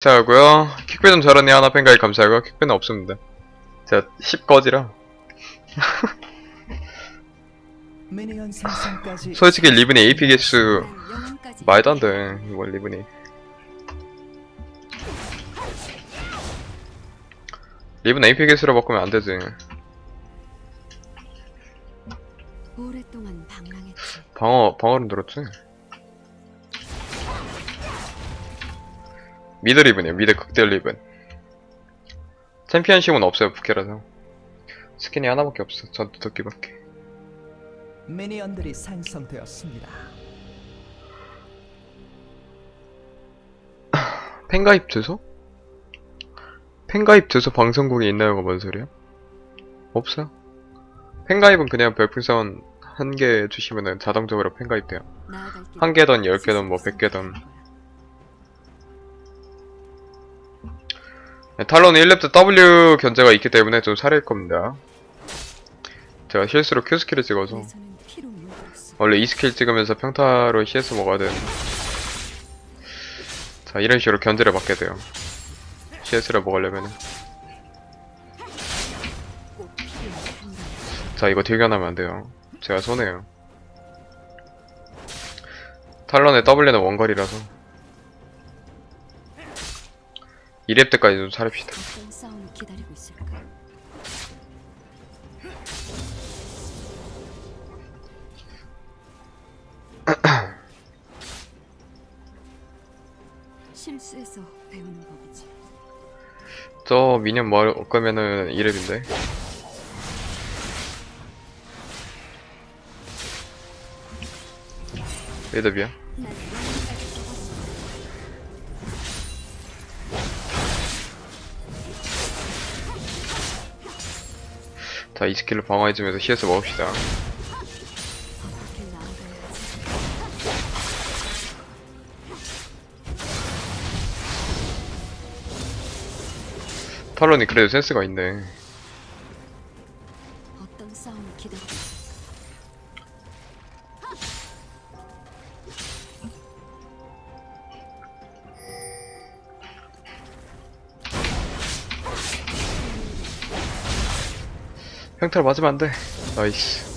감사하고요. 킥배 좀 잘하네 하나 팬가이 감사하고요. 킥배는 없습니다. 제가 10거지라. 미니언 생성까지 솔직히 리븐이 AP 개수 말도 안 돼. 이거 리븐이. 리븐 AP 개수로 바꾸면 안 되지. 방어, 방어는 들었지. 미드 리븐이에요. 미드 극딜 리븐. 챔피언십은 없어요. 부캐라서. 스킨이 하나밖에 없어. 전투 도끼밖에. 미니언들이 생성되었습니다. 팬가입 주소? 팬가입 주소 방송국에 있나요가 뭔 소리야? 없어요. 팬가입은 그냥 별풍선 한 개 주시면은 자동적으로 팬가입돼요. 한 개든 열 개든 뭐 백 개든. 탈론은 1렙 때 W 견제가 있기 때문에 좀 살릴 겁니다. 제가 실수로 Q 스킬을 찍어서. 원래 E 스킬 찍으면서 평타로 CS 먹어야 되는 자 이런 식으로 견제를 받게 돼요 CS를 먹으려면은. 자 이거 딜견하면 안 돼요 제가 손해요 탈론의 W는 원거리라서 2렙 때까지 좀 살립시다 어떤 싸움을 기다리고 있을까? 실수해서 배우는 법이지. 저 미니언 먹을 거면은 2렙인데 레드비야 자 이 스킬로 방어해주면서 CS 먹읍시다. 탈론이 그래도 센스가 있네 어떤 싸움을 기다리고 평타를 맞으면 안돼 나이스.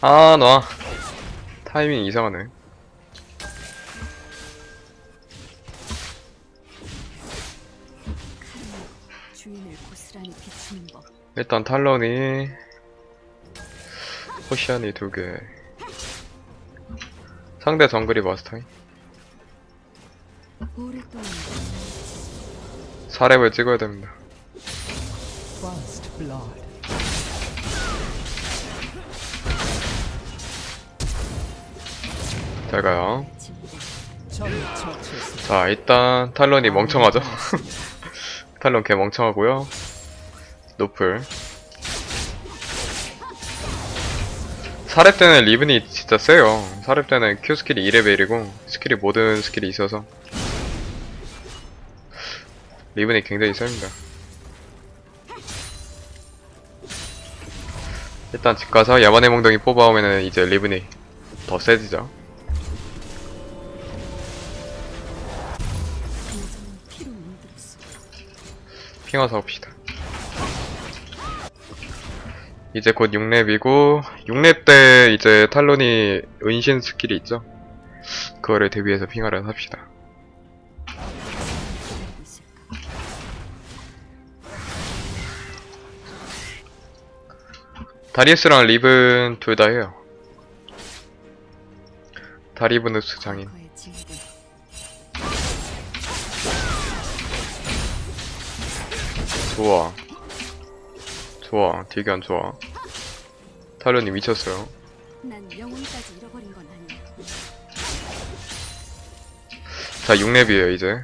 아, 놔. 타이밍 이상하네. 일단 탈론이 포시안이 두 개. 상대 정글이 방랑했지. 4렙을 찍어야 됩니다. 잘 가요. 자, 일단 탈론이 멍청하죠? 탈론 개 멍청하고요. 노플. 4렙 때는 리븐이 진짜 세요. 4렙 때는 Q 스킬이 2레벨이고 스킬이 모든 스킬이 있어서 리븐이 굉장히 셉니다. 일단 집 가서 야만의 몽덩이 뽑아오면은 이제 리븐이 더 세지죠. 핑화 사옵시다. 이제 곧 6렙이고 6렙 때 이제 탈론이 은신 스킬이 있죠. 그거를 대비해서. 기다리고 있을까? 다리우스랑 리븐 둘 다 해요. 다리브누스 장인. 좋아. 좋아. 딜견 좋아. 탈론이 미쳤어요. 자, 6렙이에요, 이제.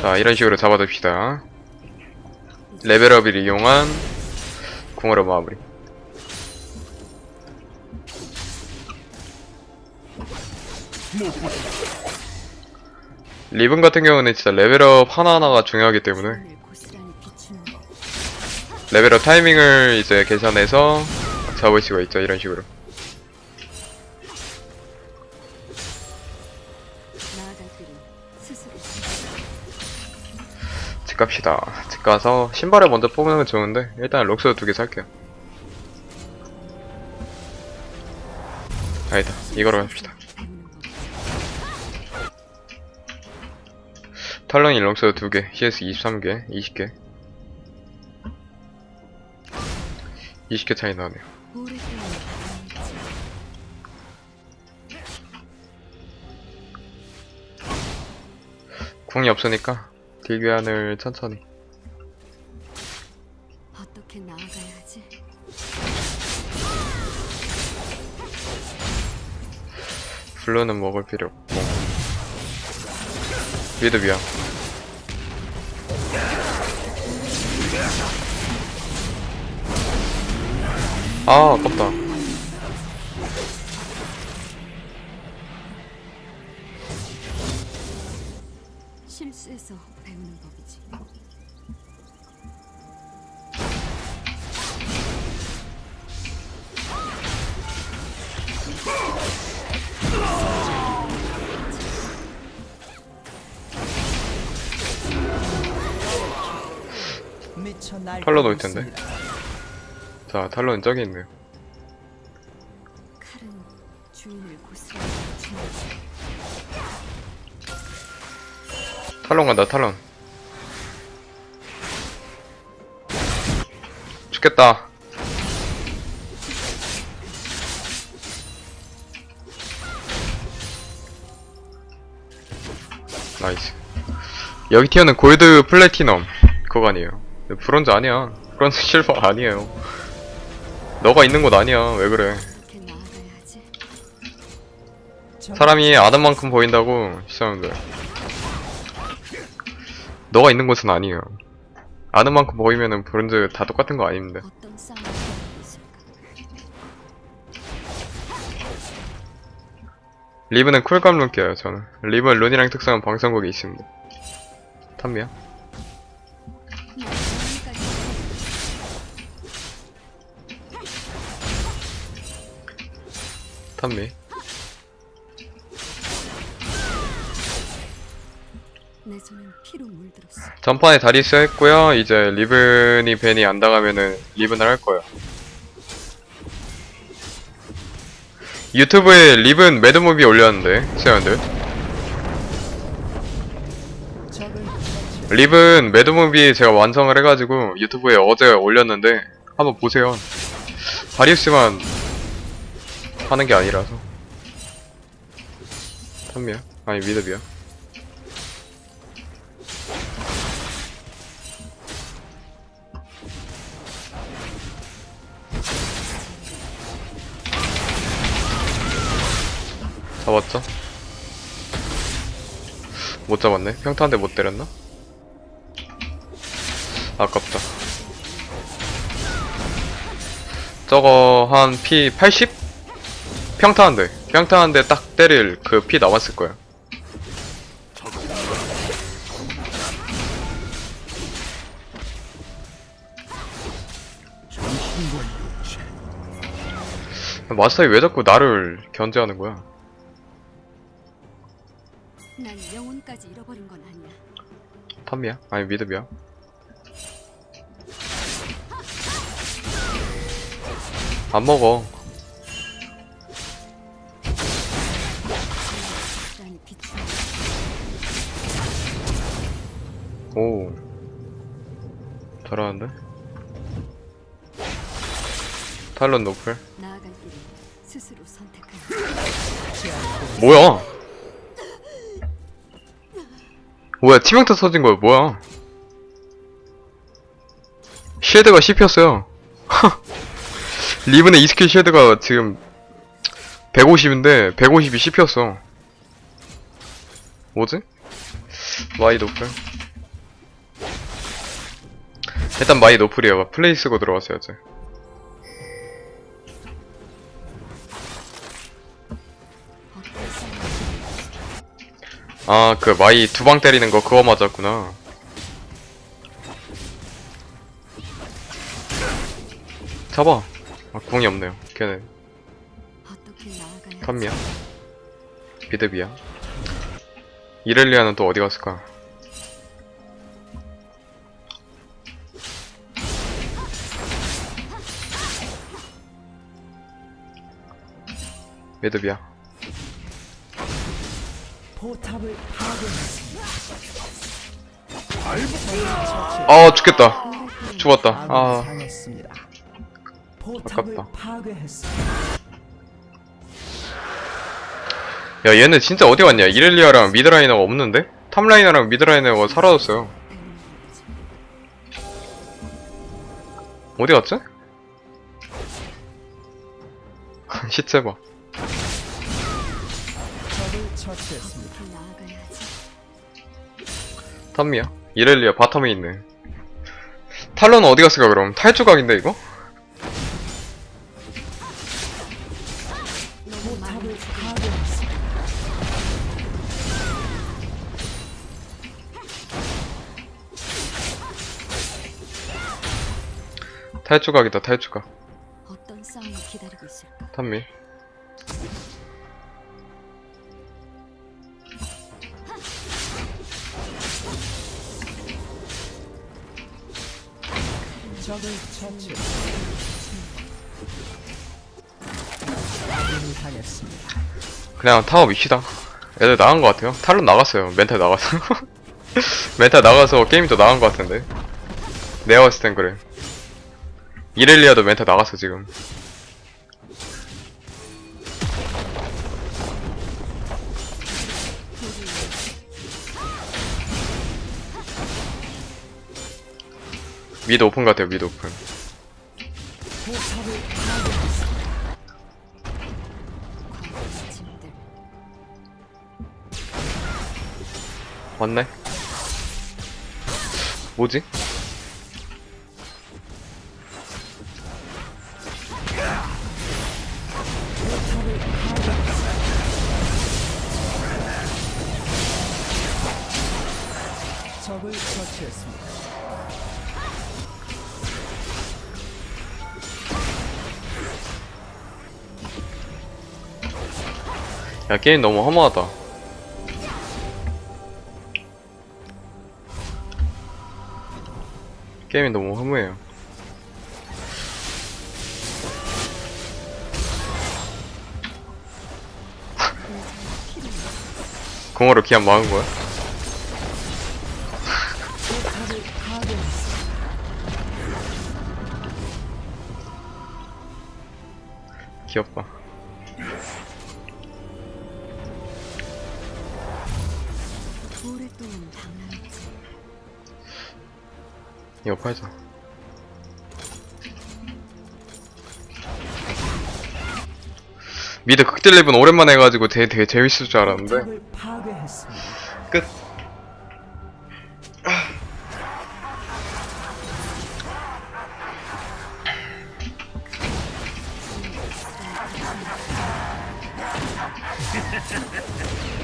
자, 이런 식으로 잡아둡시다. 레벨업을 이용한 궁으로 마무리. 리븐 같은 경우는 진짜 레벨업 하나하나가 중요하기 때문에 레벨업 타이밍을 이제 계산해서 잡을 수가 있죠 이런 식으로. 집 갑시다 집 가서 신발을 먼저 뽑으면 좋은데 일단 록스 두 개 살게요 아니다 이거로 합시다 배우는 법. 탈론 일렁스 두 개, CS 23개, 20개. 20개 차이 나네요. 궁이 없으니까 딜 교환을 천천히. 어떻게 나아가야 하지? 블루는 먹을 필요 없고. 미드 미야. 아, 아깝다. 실수해서 배우는 법이지. 미쳐 날 털러 놓을 텐데. 자, 탈론 저기 있네요. 칼은 주인을 고스란히 비추는 법. 탈론 간다, 탈론. 죽겠다. 나이스. 여기 티어는 골드 플래티넘. 그거 아니에요. 브론즈 아니야. 브론즈 실버 아니에요. 너가 있는 곳 아니야. 왜 그래. 사람이 아는 만큼 보인다고 시청자들 너가 있는 곳은 아니에요 아는 만큼 보이면은 브론즈 다 똑같은 거 아닙니다? 리브는 쿨감 룬게요 저는 리브 룬이랑 특성은 방송국에 있습니다 탐미야 탐미. 전판에 다리스 했고요 이제 리븐이 벤이 안 당하면은 리븐을 할 거예요 유튜브에 리븐 매드무비 올렸는데 처치. 립은 매드무비 제가 완성을 해가지고 유튜브에 어제 올렸는데 한번 보세요. 바리우스만 하는 게 아니라서. 탐미야? 아니 미드비야. 잡았죠? 못 잡았네? 평타한테 못 때렸나? 아깝다. 저거 한 피 80? 평타한데 평타한데 딱 때릴 그 피 남았을 거야. 마스터이 왜 자꾸 나를 견제하는 거야? 난 영혼까지 잃어버린 건 아니야. 탐미야? 아니 미드비야? 안 먹어. 오. 잘하는데? 탈론 노플. 나아갈 스스로 뭐야? 뭐야, 티명타 터진 거야, 뭐야? 쉴드가 씹혔어요. 리븐의 이스킬 쉴드가 지금 150인데 150이 씹혔어. 뭐지? 마이 노플. 일단 마이 노플이에요. 플레이 쓰고 들어왔어야지. 어떤 싸움을 아, 그 마이 두 방 때리는 거 그거 맞았구나. 잡아. 아, 궁이 없네요. 걔네. 탐미야. 비드비야. 이렐리아는 또 어디 갔을까? 파괴했습니다. 아, 죽겠다. 죽었다. 아, 아깝다. 야, 얘네 진짜 어디 갔냐? 이렐리아랑 미드라이너가 없는데? 탑라이너랑 미드라이너가 사라졌어요. 어디 갔지? 시체 봐. 처치했습니다. 탐미야. 이렐리아 바텀에 있네. 탈론은 어디 갔을까 그럼? 탈주각인데 이거? 탈주각이다 탈주각. 탐미. 적을. 아군이 당했습니다. 그냥 타워 밉시다. 애들 나간 것 같아요. 탈론 나갔어요. 멘탈 나가서. 멘탈 나가서 게임도 나간 것 같은데. 내가 봤을 땐 그래. 이렐리아도 멘탈 나갔어 지금. 미드 오픈 같아요 미드 오픈. 왔네? 뭐지? 야 게임 너무 허무하다 게임이 너무 허무해요 공으로 기한 막은 거야? 포탑을 파괴했습니다. 귀엽다 이거 팔자 미드 극딜랩은 오랜만에 해가지고 되게, 되게 재밌을 줄 알았는데. 끝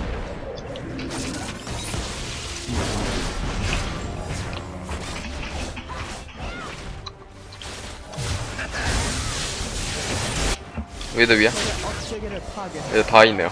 미드 위야? 억제기를 파괴. 얘들 다 있네요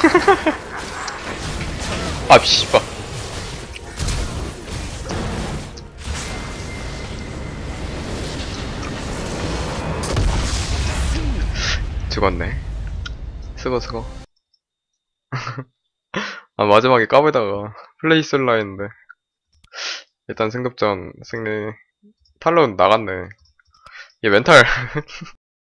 아 씨발. 죽었네. 쓰고 쓰고. 아 마지막에 까불다가 플레이 쓸라 했는데. 일단 승급전 승리. 탈론 나갔네. 얘 멘탈